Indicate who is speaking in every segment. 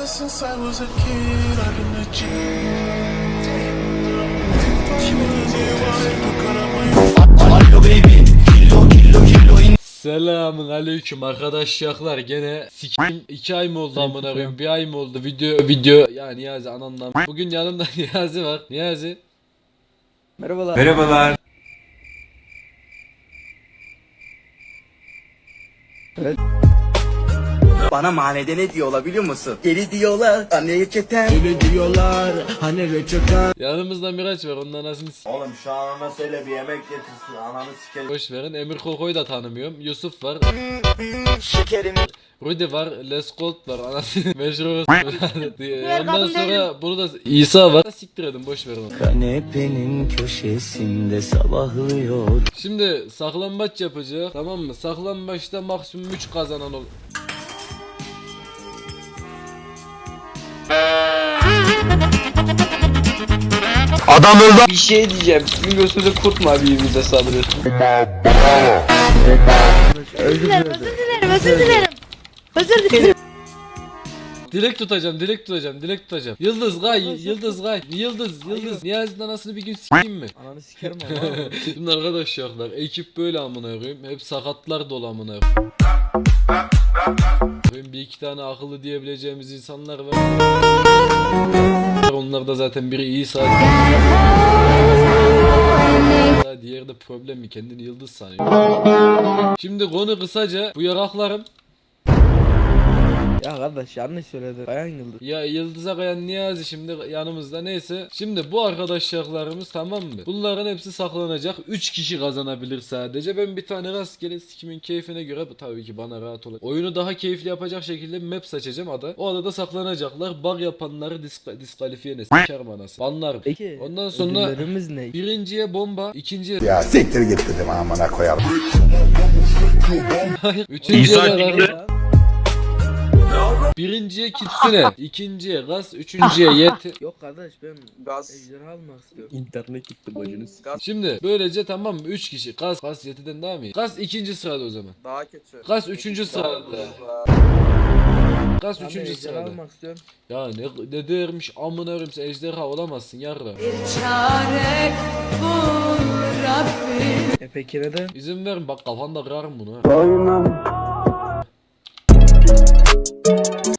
Speaker 1: Ever since I was a kid, I've been a G.
Speaker 2: Selamun aleyküm arkadaşlar. Gene sikim 2 ay mı oldu amına koyayım? Bir ay mı oldu? Video video. Ya Niyazi anandan bugün yanımda Niyazi var. Niyazi.
Speaker 3: Merhabalar.
Speaker 4: Merhabalar.
Speaker 5: Bana mahallede ne diyorlar biliyor musun? Deli diyorlar, anneye çeten.
Speaker 3: Öyle diyorlar hani reçeten.
Speaker 2: yanımızda Miraç var onun anasını s-
Speaker 5: Oğlum şu anana söyle bir yemek getirsin, ananı sikerim.
Speaker 2: boş verin Emir Koko'yu da tanımıyorum Yusuf var
Speaker 5: Şekerim.
Speaker 2: Rudy var Les Gold var anasını meşhur ondan sonra bunu da İsa var siktir edin boş verin onu.
Speaker 5: Kanepenin köşesinde sabahlıyor.
Speaker 2: Şimdi saklambaç yapacak tamam mı saklambaçta maksimum 3 kazanan ol
Speaker 6: Bir şey diyeceğim. Sizin gözünüzde kurt mu abi birbirinize saldırıyorsun?
Speaker 7: Özür dilerim, özür dilerim, özür dilerim. Özür dilerim.
Speaker 2: Dilek tutacağım, dilek tutacağım, dilek tutacağım. Yıldız gay, yıldız gay, yıldız, yıldız. Niyazi'nin anasını bir gün s**eyim mi?
Speaker 3: Ananı sikerim ama.
Speaker 2: Şimdi arkadaşlar, ekip böyle amına koyayım. Hep sakatlar dolu amına koyayım. Bir iki tane akıllı diyebileceğimiz insanlar var. Onlar da zaten biri iyi saat. Diğeri de problem mi? Kendini yıldız sanıyor. Şimdi konu kısaca bu yaraklarım
Speaker 3: ya kardeş yanlış söyledin. Bayan yıldız.
Speaker 2: Ya Yıldız'a kayan Niyazi şimdi yanımızda neyse. Şimdi bu arkadaşlarımız tamam mı? Bunların hepsi saklanacak. 3 kişi kazanabilir sadece. Ben bir tane rastgele sikimin keyfine göre bu tabii ki bana rahat olacak. Oyunu daha keyifli yapacak şekilde map seçeceğim ada. O adada saklanacaklar. Bug yapanları disk- diskalifiye ne? Sikerim anası. Banlar.
Speaker 3: Peki.
Speaker 2: Ondan sonra
Speaker 3: ödüllerimiz ne?
Speaker 2: birinciye bomba, ikinciye
Speaker 8: Ya siktir git dedim amına koyalım.
Speaker 2: hayır, üçüncüye
Speaker 6: İsa
Speaker 2: de
Speaker 6: çıktı.
Speaker 2: Birinciye kitsine, ikinciye gaz, üçüncüye yet.
Speaker 3: Yok kardeş ben
Speaker 6: Gaz.
Speaker 3: ejderha almak istiyorum.
Speaker 6: İnternet gitti bacınız.
Speaker 2: Şimdi böylece tamam mı? 3 kişi. Gaz, Gaz Yeti'den daha mı iyi? Gaz ikinci sırada o zaman.
Speaker 6: Daha kötü.
Speaker 2: Gaz üçüncü sırada. Gaz
Speaker 3: Ben de
Speaker 2: üçüncü
Speaker 3: ejderha
Speaker 2: sırada.
Speaker 3: almak istiyorum.
Speaker 2: Ya ne, ne dermiş amına koyayım sen ejderha olamazsın yarra.
Speaker 3: E peki neden?
Speaker 2: İzin verin bak kafanda kırarım bunu ha.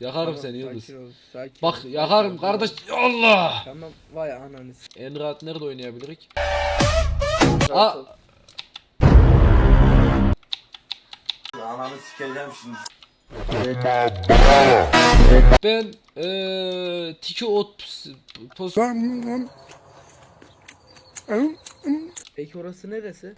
Speaker 2: Yakarım seni Yıldız.
Speaker 3: Sakin ol. Sakin
Speaker 2: Bak
Speaker 3: ol,
Speaker 2: yakarım
Speaker 3: sakin ol.
Speaker 2: kardeş. Allah!
Speaker 3: Tamam vay ananı
Speaker 2: En rahat nerede oynayabilirik? Aa,
Speaker 5: Ananı sikeceğim şimdi.
Speaker 2: ben eee tiki ot pos-
Speaker 3: Peki orası neresi?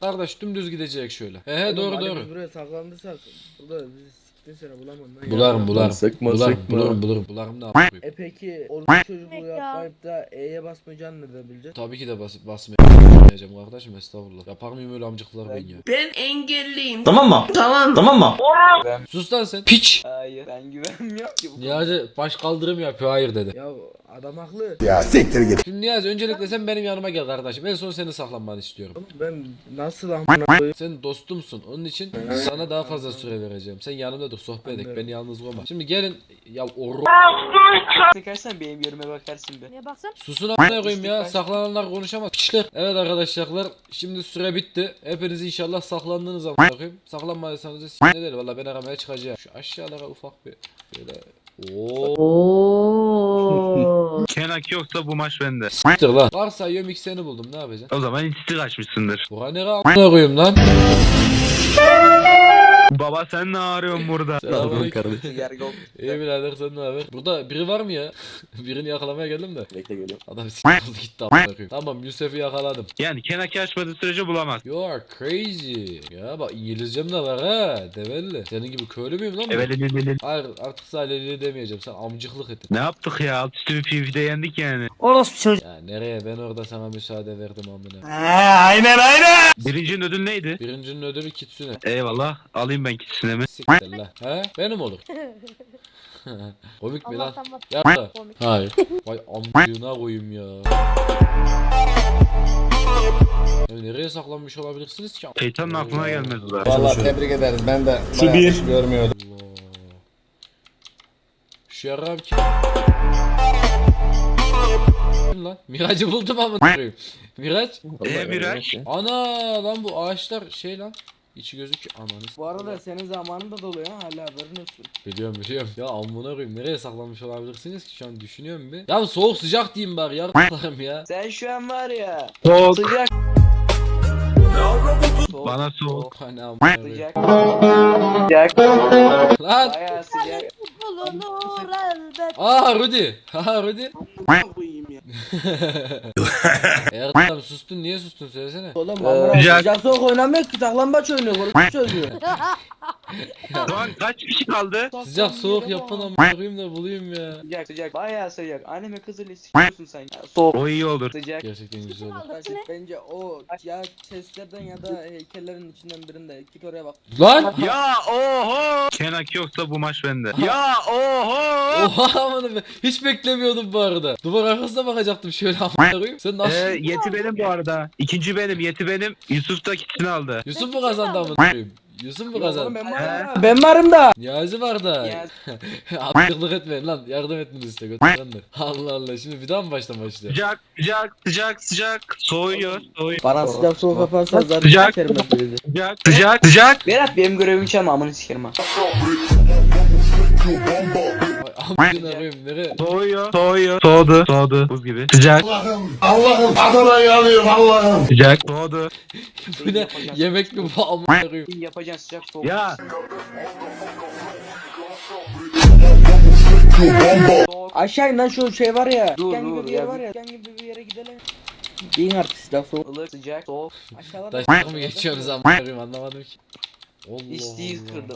Speaker 2: kardeş dümdüz gidecek şöyle. He he doğru doğru.
Speaker 3: Biz buraya saklandıysak burada bizi sene bulamam lan.
Speaker 2: Bularım bularım.
Speaker 6: sıkma,
Speaker 2: bularım,
Speaker 6: sıkma.
Speaker 2: bularım bularım bularım ne yapayım?
Speaker 3: E peki orada çocukluğu
Speaker 7: Ya.
Speaker 3: yapmayıp da E'ye basmayacaksın nereden bileceksin?
Speaker 2: Tabii ki de bas basmayacağım kardeşim estağfurullah. Yapar mıyım öyle amcıklar ben ya?
Speaker 5: Ben engelliyim. Tamam mı? Tamam. Tamam mı?
Speaker 2: Sus lan sen. Piç.
Speaker 6: Hayır ben güvenmiyorum ki bu.
Speaker 2: Niyazi baş kaldırım yapıyor hayır dedi.
Speaker 3: Ya adam haklı.
Speaker 8: Ya siktir git.
Speaker 2: Şimdi Niyazi öncelikle sen benim yanıma gel kardeşim. En son seni saklanmanı istiyorum.
Speaker 3: Ben nasıl amına koyayım?
Speaker 2: Sen dostumsun. Onun için sana daha fazla süre vereceğim. Sen yanımda dur sohbet edek.
Speaker 3: Anlıyorum.
Speaker 2: Beni yalnız koyma. Şimdi gelin ya oru.
Speaker 6: Bakarsan benim yoruma bakarsın be.
Speaker 7: Niye baksam?
Speaker 2: Susun amına koyayım ya. Saklananlar konuşamaz. Piçler. Evet arkadaşlar şimdi süre bitti. Hepiniz inşallah saklandınız ama koyayım. Saklanmadıysanız da s*** ne der valla ben aramaya çıkacağım. Şu aşağılara ufak bir böyle Oo.
Speaker 9: Kenak yoksa bu maç bende.
Speaker 2: Siktir lan. Varsayıyorum ilk seni buldum. Ne yapacaksın?
Speaker 9: O zaman istik açmışsındır.
Speaker 2: Bura nere amına koyayım lan?
Speaker 9: Baba sen ne arıyorsun burada?
Speaker 2: Selamünaleyküm.
Speaker 6: Gergol.
Speaker 2: İyi birader sen ne haber? Burada biri var mı ya? Birini yakalamaya geldim de.
Speaker 6: Bekle geliyorum.
Speaker 2: Adam s*** gitti koyayım. Tamam Yusuf'u yakaladım.
Speaker 9: Yani Kenak'ı açmadığı sürece bulamaz.
Speaker 2: You are crazy. Ya bak İngilizcem de var ha. Develli. Senin gibi köylü müyüm lan ben?
Speaker 9: Evelelelele.
Speaker 2: Hayır artık sadece demeyeceğim. Sen amcıklık ettin.
Speaker 9: Ne yaptık ya? Alt üstü bir PvP'de yendik yani.
Speaker 2: Ya nereye ben orada sana müsaade verdim amına.
Speaker 9: Birincinin ödül neydi?
Speaker 2: Birincinin ödülü Kitsune.
Speaker 9: Eyvallah. Alayım ben kitsinemi.
Speaker 2: Siktir la. He? Benim olur. Komik mi lan?
Speaker 7: Allah'tan bak.
Speaker 2: Yap da.
Speaker 7: Komik.
Speaker 2: Hayır. Vay amcığına koyayım ya. Ya nereye saklanmış olabilirsiniz ki?
Speaker 9: Şeytanın aklına gelmez da.
Speaker 8: Vallahi tebrik ederiz. Ben de Şu bir görmüyordum.
Speaker 2: Allah. Şu yaram kim? Kim lan? Miraç'ı buldum ama koyayım. Miraç.
Speaker 9: Ee Miraç?
Speaker 2: Ana lan bu ağaçlar şey lan. İçi gözüküyor. Ananı s-
Speaker 3: Bu arada senin zamanın da doluyor ha hala haberin olsun.
Speaker 2: Biliyorum biliyorum. Ya amına koyayım nereye saklanmış olabilirsiniz ki şu an düşünüyorum bir. Ya soğuk sıcak diyeyim bari yardım ya.
Speaker 6: Sen şu an var ya.
Speaker 9: Soğuk.
Speaker 6: Sıcak. Soğuk.
Speaker 9: Bana soğuk.
Speaker 2: Hani amına koyayım.
Speaker 6: Sıcak. Sıcak.
Speaker 2: Lan.
Speaker 6: Bayağı sıcak.
Speaker 7: Bulunur elbet.
Speaker 2: Aa Rudy. Ha Rudy.
Speaker 3: ya.
Speaker 2: Eğer sustun niye sustun söylesene.
Speaker 3: Oğlum amına
Speaker 9: Sıcak.
Speaker 3: sıcak soğuk oynamıyor ki saklambaç oynuyor. Konuş çocuğu.
Speaker 9: Şu an kaç kişi kaldı?
Speaker 2: Sıcak soğuk yapın amına koyayım da bulayım ya.
Speaker 6: Sıcak sıcak. Bayağı sıcak. Anneme kızıyla sıkıyorsun sen. Ya, Soğuk.
Speaker 9: O iyi olur.
Speaker 6: Sıcak.
Speaker 2: Gerçekten güzel oldu.
Speaker 3: Bence o ya chestlerden ya da heykellerin içinden birinde. Git oraya bak.
Speaker 2: Lan!
Speaker 9: Ya oho! Kenak yoksa bu maç bende. Ya oho!
Speaker 2: Oha amına be. Hiç beklemiyordum bu arada. Duvar arkasına bakacaktım şöyle amına koyayım. Sen nasıl?
Speaker 9: Ee, yeti benim bu arada. İkinci benim, yeti benim. Yusuf da kitini aldı.
Speaker 2: Yusuf mu kazandı amına koyayım? Yusuf mu kazandı?
Speaker 3: ben varım da. Ben varım da.
Speaker 2: Niyazi var da.
Speaker 6: Ya
Speaker 2: Aptıklık etmeyin lan. Yardım etmenizi iste götürenler. Allah Allah. Şimdi bir daha mı baştan başlıyor?
Speaker 9: Sıcak, sıcak, sıcak, sıcak. Soğuyor, soğuyor.
Speaker 3: Bana sıcak soğuk yaparsan zaten
Speaker 9: Sıcak. Sıcak, sıcak, sıcak.
Speaker 6: Berat benim görevimi çalma amını sikerim ha.
Speaker 2: Ay amına koyayım nereye?
Speaker 9: Soğuyor, soğuyor. Soğudu, soğudu. Buz gibi. Sıcak,
Speaker 1: Allah'ım Adana yanıyorum Allah'ım.
Speaker 9: sıcak. Soğudu.
Speaker 2: Bu ne? Yemek mi bu amına koyayım?
Speaker 6: Yapacaksın sıcak soğuk.
Speaker 9: Ya.
Speaker 3: Aşağı in lan şu şey var ya.
Speaker 6: Dur,
Speaker 3: gibi
Speaker 6: dur
Speaker 3: bir yer
Speaker 6: ya.
Speaker 3: var ya. Gibi bir yere gidelim. Giyin artık sıcak soğuk.
Speaker 6: ılık sıcak soğuk.
Speaker 3: Aşağıda
Speaker 2: Taşak mı geçiyorsunuz amına koyayım anlamadım ki. Allah
Speaker 6: İsteği
Speaker 2: Allah.
Speaker 6: kırdı.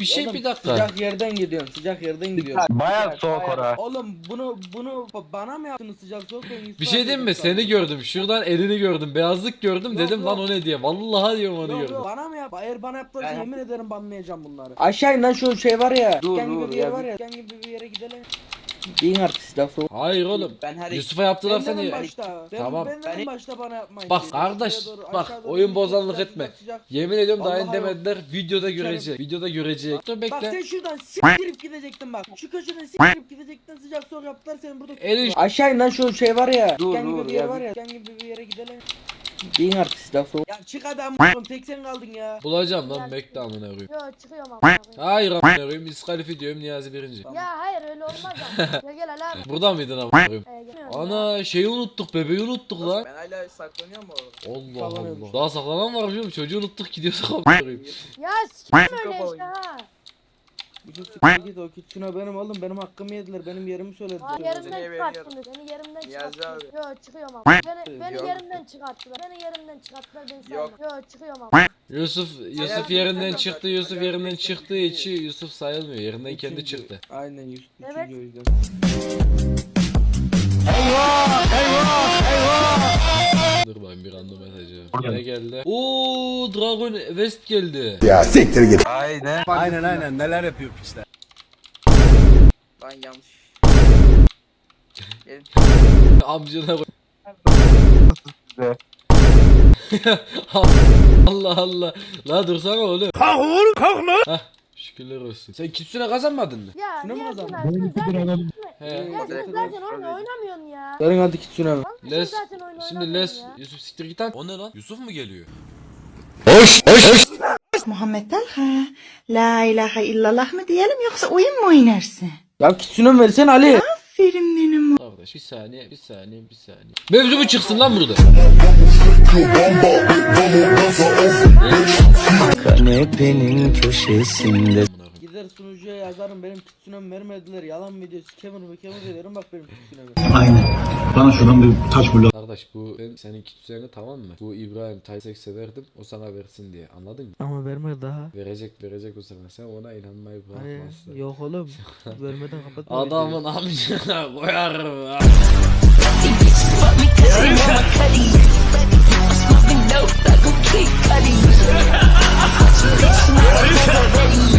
Speaker 2: Bir şey
Speaker 3: Oğlum,
Speaker 2: bir dakika.
Speaker 3: Sıcak yerden gidiyorsun. Sıcak yerden gidiyorsun.
Speaker 9: baya soğuk ora.
Speaker 3: Oğlum bunu bunu bana mı yaptınız sıcak soğuk
Speaker 2: Bir şey diyeyim mi? Seni gördüm. Şuradan elini gördüm. Beyazlık gördüm.
Speaker 3: Yok,
Speaker 2: Dedim lan
Speaker 3: yok.
Speaker 2: o ne diye. Vallahi diyorum onu
Speaker 3: Yok
Speaker 2: gördüm.
Speaker 3: yok bana mı yap? Eğer bana yaptıysa
Speaker 6: Ben-
Speaker 3: yemin ederim banlayacağım bunları. Aşağı in lan şu şey var ya.
Speaker 6: Dur, dur
Speaker 3: gibi bir yer
Speaker 6: ya.
Speaker 3: var ya. Dükkan gibi bir yere gidelim. Giyin artık sıcak soğuk.
Speaker 2: Hayır oğlum.
Speaker 6: Ben her
Speaker 2: Yusuf'a yaptılar seni.
Speaker 3: başta. Ben,
Speaker 2: Tamam.
Speaker 3: Ben dedim
Speaker 6: Ben-
Speaker 3: başta bana yapmayın.
Speaker 2: Bak kardeş,
Speaker 3: Aşağıya doğru,
Speaker 2: bak,
Speaker 3: aşağı doğru
Speaker 2: oyun bozanlık
Speaker 3: sıcak,
Speaker 2: etme.
Speaker 3: sıcak.
Speaker 2: Yemin ediyorum daha
Speaker 3: Vallahi
Speaker 2: yeni demediler. Videoda görecek. Videoda görecek. Dur
Speaker 3: Bak
Speaker 2: bekle.
Speaker 3: sen şuradan siktirip gidecektin bak. Şu köşeden siktirip gidecektin sıcak soğuk yaptılar senin burada.
Speaker 2: Elin-
Speaker 3: Aşağı in lan şu şey var ya.
Speaker 6: Dur, dur
Speaker 3: gibi bir yer
Speaker 6: ya.
Speaker 3: var ya. Dükkan gibi bir yere gidelim. Giyin artık sıcak soğuk. Ya çık adam oğlum tek sen kaldın ya.
Speaker 2: Bulacağım lan bekle amına koyayım.
Speaker 7: Yo çıkıyorum amına koyayım.
Speaker 2: Hayır amına koyayım. İskalifi diyorum Niyazi birinci.
Speaker 7: Ya hayır öyle olmaz ama. Gel gel Ali abi.
Speaker 2: Burada mıydın amına koyayım?
Speaker 7: Ee, gel.
Speaker 2: Ana şeyi unuttuk bebeği unuttuk lan.
Speaker 3: Ben hala saklanıyorum orada.
Speaker 2: Allah. Allah. Daha saklanan var biliyor musun? Çocuğu unuttuk gidiyorduk amına koyayım.
Speaker 7: Ya sikim öyle işte ha.
Speaker 3: Yusuf siktir git o kitsune benim oğlum benim hakkımı yediler benim yerimi söylediler.
Speaker 7: Aa, yerimden çıkarttınız. Beni yerimden çıkarttılar. Yo çıkıyorum ama. Beni, beni yerimden çıkarttılar. Beni yerimden çıkarttılar. Beni sayma. Yo çıkıyorum ama.
Speaker 2: Yusuf Yusuf yerinden çıktı. Yusuf yerinden çıktığı için Yusuf sayılmıyor. Yerinden kendi
Speaker 3: Üçüncü.
Speaker 2: çıktı.
Speaker 3: Aynen Yusuf
Speaker 7: Evet.
Speaker 3: üçüncü o yüzden.
Speaker 2: Dur bakayım bir anda mesajı. Ne geldi? Oo Dragon West geldi.
Speaker 8: Ya siktir git.
Speaker 9: Aynen.
Speaker 8: Aynen aynen neler yapıyor piçler.
Speaker 6: Lan yanlış.
Speaker 2: Amcına koy. Allah Allah. La dursana oğlum. Kalk oğlum kalk lan. Hah şükürler olsun. Sen Kitsune kazanmadın mı?
Speaker 7: Ya
Speaker 3: Şuna mı
Speaker 7: niye
Speaker 3: kazandın?
Speaker 7: sen zaten
Speaker 2: He.
Speaker 7: Ya sen zaten oyunu oynamıyorsun ya.
Speaker 3: Verin hadi kitsune.
Speaker 7: Lan sen
Speaker 2: Les.
Speaker 7: zaten oyunu
Speaker 2: Şimdi
Speaker 7: oynamıyorsun
Speaker 2: Les
Speaker 7: ya.
Speaker 2: Yusuf siktir git lan. O ne lan? Yusuf mu geliyor?
Speaker 4: Muhammed Talha. La ilahe illallah mı diyelim yoksa oyun mu oynarsın?
Speaker 3: Ya kitsune versene Ali.
Speaker 4: Aferin benim
Speaker 2: Kardeş bir saniye bir saniye bir saniye. Mevzu mu çıksın lan burada?
Speaker 5: Kanepenin köşesinde
Speaker 3: Gider sunucuya yazarım benim kitsunem vermediler yalan video scammer mı scammer veririm bak benim kitsuneme.
Speaker 2: Kardeş bu ben senin Kitsune'ni tamam mı? Bu İbrahim Taysek'e verdim o sana versin diye anladın mı?
Speaker 3: Ama verme daha.
Speaker 2: Verecek verecek o sefer sen ona inanmayı
Speaker 3: Hani
Speaker 2: bırakmazsın.
Speaker 3: yok oğlum vermeden kapatma.
Speaker 2: Adamın amcına koyarım
Speaker 4: What is Yeah. Yeah.